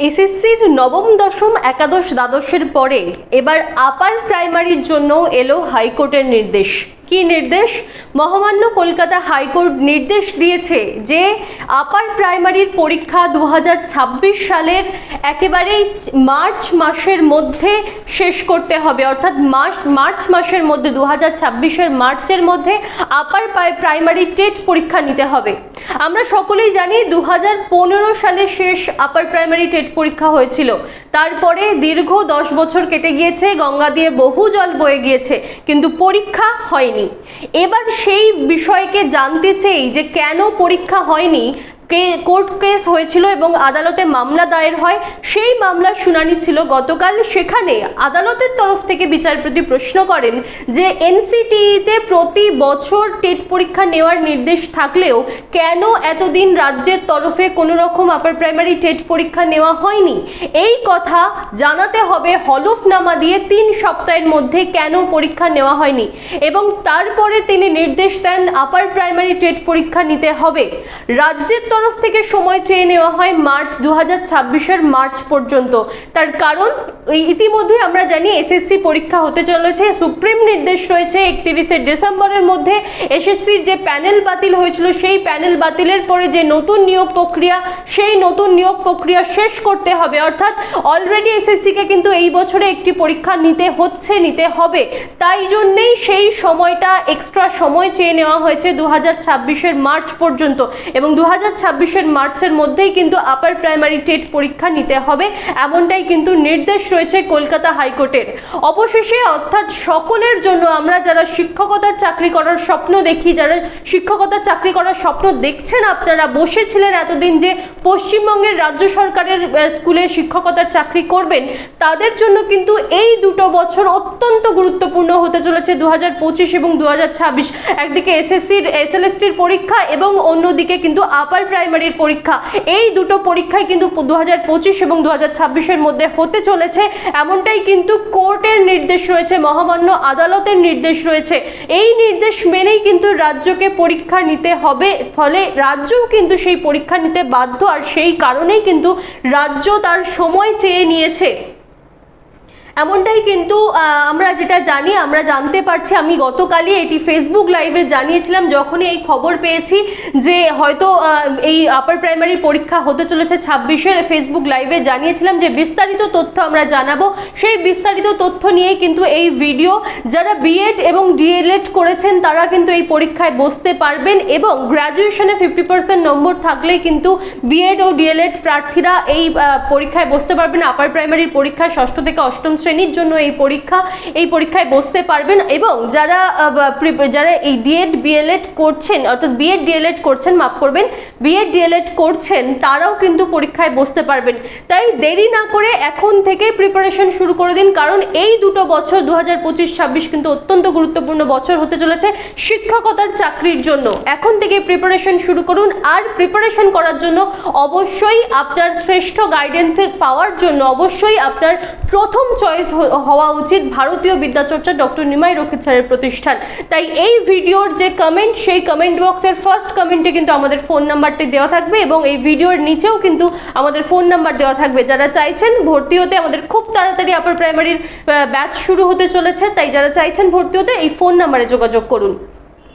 এসএসসির নবম দশম একাদশ দ্বাদশের পরে এবার আপার প্রাইমারির জন্য এলো হাইকোর্টের নির্দেশ। কি নির্দেশ? মহামান্য কলকাতা হাইকোর্ট নির্দেশ দিয়েছে যে আপার প্রাইমারির পরীক্ষা দু হাজার ছাব্বিশ সালের একেবারেই মার্চ মাসের মধ্যে শেষ করতে হবে। অর্থাৎ মার্চ মার্চ মাসের মধ্যে দু হাজার মার্চের মধ্যে আপার প্রাইমারি টেট পরীক্ষা নিতে হবে। আমরা সকলেই জানি দু সালে শেষ আপার প্রাইমারি টেট পরীক্ষা হয়েছিল। তারপরে দীর্ঘ দশ বছর কেটে গিয়েছে, গঙ্গা দিয়ে বহু জল বয়ে গিয়েছে, কিন্তু পরীক্ষা হয়নি। এবার সেই বিষয়কে জানতে চেয়েই যে কেন পরীক্ষা হয়নি কোর্ট কেস হয়েছিল এবং আদালতে মামলা দায়ের হয়, সেই মামলার শুনানি ছিল গতকাল। সেখানে আদালতের তরফ থেকে বিচারপতি প্রশ্ন করেন যে এনসিটিতে প্রতি বছর টেট পরীক্ষা নেওয়ার নির্দেশ থাকলেও কেন এতদিন রাজ্যের তরফে কোনো রকম আপার প্রাইমারি টেট পরীক্ষা নেওয়া হয়নি? এই কথা জানাতে হবে হলফনামা দিয়ে তিন সপ্তাহের মধ্যে কেন পরীক্ষা নেওয়া হয়নি এবং তারপরে তিনি নির্দেশ দেন আপার প্রাইমারি টেট পরীক্ষা নিতে হবে। রাজ্যের তরফ থেকে সময় চেয়ে নেওয়া হয় মার্চ দু হাজার মার্চ পর্যন্ত। তার কারণ ইতিমধ্যে আমরা জানি এসএসসি পরীক্ষা হতে চলেছে, সুপ্রিম নির্দেশ রয়েছে একত্রিশে ডিসেম্বরের মধ্যে এসএসসির যে প্যানেল বাতিল হয়েছিল, সেই প্যানেল বাতিলের পরে যে নতুন নিয়োগ প্রক্রিয়া, সেই নতুন নিয়োগ প্রক্রিয়া শেষ করতে হবে। অর্থাৎ অলরেডি এসএসসিকে কিন্তু এই বছরে একটি পরীক্ষা নিতে হচ্ছে, নিতে হবে। তাই জন্যেই সেই সময়টা এক্সট্রা সময় চেয়ে নেওয়া হয়েছে দু হাজার মার্চ পর্যন্ত। এবং দু হাজার ছাব্বিশের মার্চের মধ্যেই কিন্তু আপার প্রাইমারি টেট পরীক্ষা নিতে হবে। এমনটাই কিন্তু নির্দেশ রয়েছে কলকাতা হাইকোর্টের। অবশেষে অর্থাৎ সকলের জন্য আমরা যারা শিক্ষকতার চাকরি করার স্বপ্ন দেখি, যারা শিক্ষকতার চাকরি করার স্বপ্ন দেখছেন, আপনারা বসেছিলেন এতদিন যে পশ্চিমবঙ্গের রাজ্য সরকারের স্কুলে শিক্ষকতার চাকরি করবেন। তাদের জন্য কিন্তু এই দুটো বছর অত্যন্ত গুরুত্বপূর্ণ হতে চলেছে দু হাজার পঁচিশ এবং দু হাজার ছাব্বিশ। একদিকে এসএসসির, এসএলএসটির পরীক্ষা এবং অন্যদিকে কিন্তু আপার প্রাইমারির পরীক্ষা। এই দুটো পরীক্ষায় কিন্তু দু এবং দু হাজার মধ্যে হতে চলেছে। এমনটাই কিন্তু কোর্টের নির্দেশ রয়েছে, মহামান্য আদালতের নির্দেশ রয়েছে। এই নির্দেশ মেনেই কিন্তু রাজ্যকে পরীক্ষা নিতে হবে। ফলে রাজ্যও কিন্তু সেই পরীক্ষা নিতে বাধ্য, আর সেই কারণেই কিন্তু রাজ্য তার সময় চেয়ে নিয়েছে। এমনটাই কিন্তু আমরা যেটা জানি, আমরা জানতে পারছি। আমি গতকালই এটি ফেসবুক লাইভে জানিয়েছিলাম, যখনই এই খবর পেয়েছি যে হয়তো এই আপার প্রাইমারি পরীক্ষা হতে চলেছে ছাব্বিশের ফেসবুক লাইভে জানিয়েছিলাম যে বিস্তারিত তথ্য আমরা জানাব। সেই বিস্তারিত তথ্য নিয়েই কিন্তু এই ভিডিও যারা বিএড এবং ডিএলএড করেছেন, তারা কিন্তু এই পরীক্ষায় বসতে পারবেন এবং গ্র্যাজুয়েশনে ফিফটি পার্সেন্ট নম্বর থাকলেই কিন্তু বিএড ও ডিএলএড প্রার্থীরা এই পরীক্ষায় বসতে পারবেন। আপার প্রাইমারির পরীক্ষায় ষষ্ঠ থেকে অষ্টম শ্রেণির জন্য এই পরীক্ষা, এই পরীক্ষায় বসতে পারবেন এবং যারা যারা এই ডিএড বিএলএড করছেন, অর্থাৎ বিএড ডিএলএড করছেন, মাফ করবেন বিএড ডিএলএড করছেন, তারাও কিন্তু পরীক্ষায় বসতে পারবেন। তাই দেরি না করে এখন থেকে প্রিপারেশন শুরু করে দিন, কারণ এই দুটো বছর দু হাজার পঁচিশ ছাব্বিশ কিন্তু অত্যন্ত গুরুত্বপূর্ণ বছর হতে চলেছে শিক্ষকতার চাকরির জন্য। এখন থেকে প্রিপারেশন শুরু করুন, আর প্রিপারেশন করার জন্য অবশ্যই আপনার শ্রেষ্ঠ গাইডেন্সের পাওয়ার জন্য অবশ্যই আপনার প্রথম চয়েস হওয়া উচিত ভারতীয় বিদ্যাচর্চা ডক্টর নিমাই রক্ষিত স্যারের প্রতিষ্ঠান। তাই এই ভিডিওর যে কমেন্ট সেই কমেন্ট বক্সের ফার্স্ট কমেন্টে কিন্তু আমাদের ফোন নাম্বারটি দেওয়া থাকবে এবং এই ভিডিওর নিচেও কিন্তু আমাদের ফোন নাম্বার দেওয়া থাকবে। যারা চাইছেন ভর্তি হতে আমাদের খুব তাড়াতাড়ি আপার প্রাইমারির ব্যাচ শুরু হতে চলেছে, তাই যারা চাইছেন ভর্তি হতে এই ফোন নাম্বারে যোগাযোগ করুন।